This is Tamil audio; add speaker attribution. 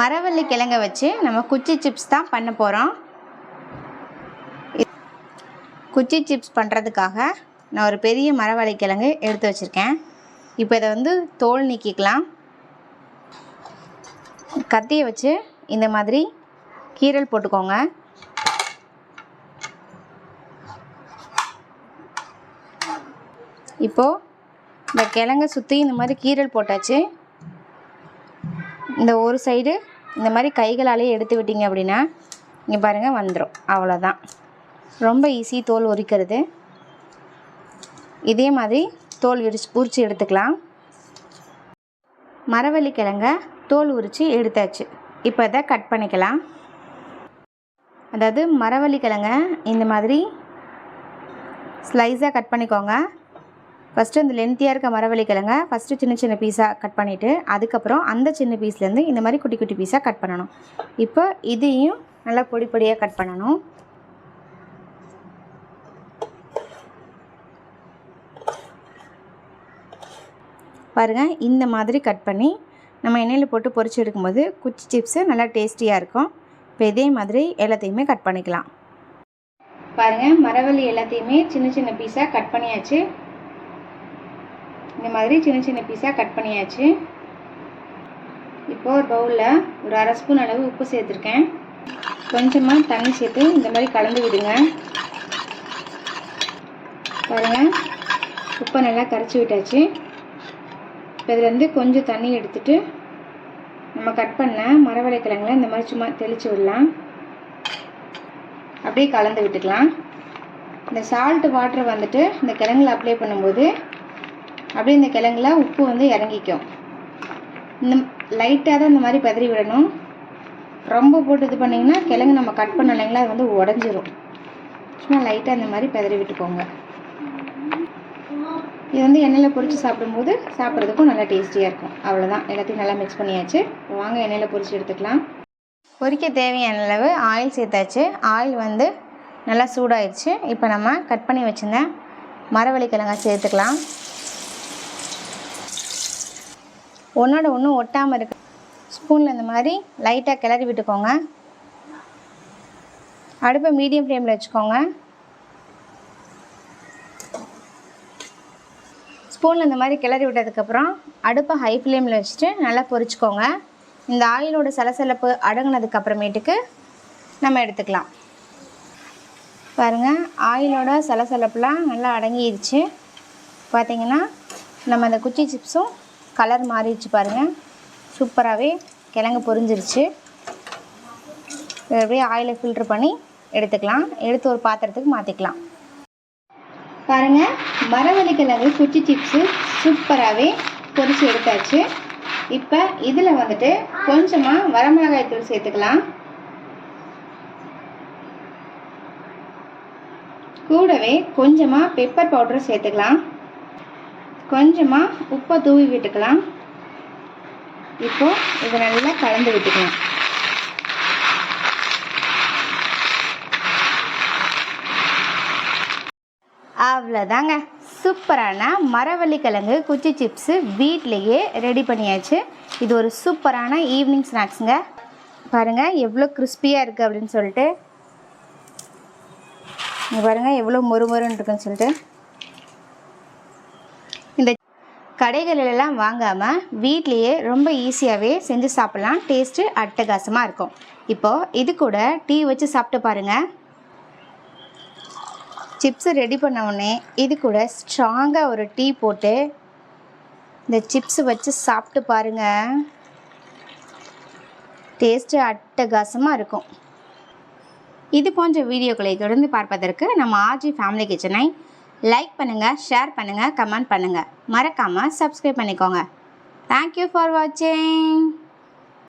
Speaker 1: மரவள்ளி கிழங்க வச்சு நம்ம குச்சி சிப்ஸ் தான் பண்ண போகிறோம் குச்சி சிப்ஸ் பண்ணுறதுக்காக நான் ஒரு பெரிய மரவள்ளி கிழங்கு எடுத்து வச்சுருக்கேன். இப்போ இதை வந்து தோல் நீக்கிக்கலாம். கத்தியை வச்சு இந்த மாதிரி கீரல் போட்டுக்கோங்க. இப்போது இந்த கிழங்கை சுற்றி இந்த மாதிரி கீரல் போட்டாச்சு. இந்த ஒரு சைடு இந்த மாதிரி கைகளாலே எடுத்து விட்டீங்க அப்படின்னா இங்கே பாருங்கள் வந்துடும் அவ்வளோதான் ரொம்ப ஈஸி தோல் உரிக்கிறது. இதே மாதிரி தோல் விரிச்சு உரித்து எடுத்துக்கலாம். மரவள்ளி கிழங்க தோல் உரித்து எடுத்தாச்சு. இப்போ இதை கட் பண்ணிக்கலாம். அதாவது மரவள்ளி கிழங்க இந்த மாதிரி ஸ்லைஸாக கட் பண்ணிக்கோங்க. ஃபஸ்ட்டு இந்த லென்த்தியாக இருக்க மரவள்ளி கிழங்க ஃபஸ்ட்டு சின்ன சின்ன பீஸாக கட் பண்ணிவிட்டு அதுக்கப்புறம் அந்த சின்ன பீஸ்லேருந்து இந்த மாதிரி குட்டி குட்டி பீஸாக கட் பண்ணணும். இப்போ இதையும் நல்லா பொடி பொடியாக கட் பண்ணணும். பாருங்கள் இந்த மாதிரி கட் பண்ணி நம்ம எண்ணெயில் போட்டு பொரிச்சு எடுக்கும்போது குச்சி சிப்ஸு நல்லா டேஸ்டியாக இருக்கும். இப்போ இதே மாதிரி எல்லாத்தையுமே கட் பண்ணிக்கலாம். பாருங்கள் மரவள்ளி எல்லாத்தையுமே சின்ன சின்ன பீஸாக கட் பண்ணியாச்சு. இந்த மாதிரி சின்ன சின்ன பீஸாக கட் பண்ணியாச்சு. இப்போ ஒரு பவுலில் ஒரு அரை ஸ்பூன் அளவு உப்பு சேர்த்துருக்கேன். கொஞ்சமாக தண்ணி சேர்த்து இந்த மாதிரி கலந்து விடுங்க. பாருங்கள் உப்பை நல்லா கரைச்சி விட்டாச்சு. இப்போ இதுலேருந்து கொஞ்சம் தண்ணி எடுத்துட்டு நம்ம கட் பண்ண மரவள்ளி கிழங்குல இந்த மாதிரி சும்மா தெளித்து விடலாம். அப்படியே கலந்து விட்டுக்கலாம். இந்த சால்ட் வாட்டர் வந்துட்டு இந்த கிழங்குல அப்ளை பண்ணும்போது அப்படியே இந்த கிழங்குல உப்பு வந்து இறங்கிக்கும். இந்த லைட்டாக தான் இந்த மாதிரி பதறி விடணும். ரொம்ப போட்டு இது பண்ணிங்கன்னா கிழங்கு நம்ம கட் பண்ண இல்லைங்களா அது வந்து உடஞ்சிரும். சும்மா லைட்டாக இந்த மாதிரி பதறி விட்டுக்கோங்க. இது வந்து எண்ணெயில் பொரித்து சாப்பிடும்போது சாப்பிட்றதுக்கும் நல்லா டேஸ்டியாக இருக்கும். அவ்வளோதான் எல்லாத்தையும் நல்லா மிக்ஸ் பண்ணியாச்சு. வாங்க எண்ணெயில் பொரித்து எடுத்துக்கலாம். பொரிக்க தேவையான அளவு ஆயில் சேர்த்தாச்சு. ஆயில் வந்து நல்லா சூடாயிடுச்சு இப்போ நம்ம கட் பண்ணி வச்சுருந்தேன் மரவள்ளி கிழங்கா சேர்த்துக்கலாம். ஒன்றோட ஒன்று ஒட்டாமல் இருக்கு ஸ்பூனில் இந்த மாதிரி லைட்டாக கிளறி விட்டுக்கோங்க. அடுப்பை மீடியம் ஃப்ளேமில் வச்சுக்கோங்க. ஸ்பூனில் இந்த மாதிரி கிளறி விட்டதுக்கப்புறம் அடுப்பை ஹை ஃப்ளேமில் வச்சுட்டு நல்லா பொரிச்சுக்கோங்க. இந்த ஆயிலோட சலசலப்பு அடங்கினதுக்கு அப்புறமேட்டுக்கு நம்ம எடுத்துக்கலாம். பாருங்கள் ஆயிலோட சலசலப்புலாம் நல்லா அடங்கிடுச்சு பார்த்தீங்கன்னா நம்ம அந்த குச்சி சிப்ஸும் கலர் மாறிடுச்சு பாருங்கள் சூப்பராகவே கிழங்கு பொரிஞ்சிருச்சு. அப்படியே ஆயிலை ஃபில்ட்ரு பண்ணி எடுத்துக்கலாம். எடுத்து ஒரு பாத்திரத்துக்கு மாற்றிக்கலாம் பாருங்கள் மரவள்ளி கிழங்கு குச்சி சிப்ஸு சூப்பராகவே பொரிச்சு எடுத்தாச்சு. இப்போ இதில் வந்துட்டு கொஞ்சமாக வரமிளகாய் தூள் சேர்த்துக்கலாம். கூடவே கொஞ்சமாக பெப்பர் பவுடர் சேர்த்துக்கலாம். கொஞ்சமாக உப்பை தூவி விட்டுக்கலாம். இப்போ இதை நல்லா கலந்து விட்டுக்கலாம். அவ்வளோதாங்க. சூப்பரான மரவள்ளி கிழங்கு குச்சி சிப்ஸு வீட்லேயே ரெடி பண்ணியாச்சு. இது ஒரு சூப்பரான ஈவினிங் ஸ்நாக்ஸுங்க. பாருங்கள் எவ்வளோ கிறிஸ்பியாக இருக்குது அப்படின்னு சொல்லிட்டு. இங்க பாருங்கள் எவ்வளோ மொறுமொறுன்னு இருக்குன்னு சொல்லிட்டு இந்த கடைகளெல்லாம் வாங்காமல் வீட்லேயே ரொம்ப ஈஸியாகவே செஞ்சு சாப்பிட்லாம். டேஸ்ட்டு அட்டகாசமாக இருக்கும். இப்போது இது கூட டீ வச்சு சாப்பிட்டு பாருங்கள் சிப்ஸு ரெடி பண்ண உடனே இது கூட ஸ்ட்ராங்காக ஒரு டீ போட்டு இந்த சிப்ஸு வச்சு சாப்பிட்டு பாருங்கள் டேஸ்ட்டு அட்டகாசமாக இருக்கும். இது போன்ற வீடியோக்களை தொடர்ந்து பார்ப்பதற்கு நம்ம ஆர்ஜி ஃபேமிலி கிச்சனை லைக் பண்ணுங்கள் ஷேர் பண்ணுங்கள் கமெண்ட் பண்ணுங்கள் மறக்காமல் சப்ஸ்கிரைப் பண்ணிக்கோங்க. தேங்க்யூ ஃபார் வாட்சிங்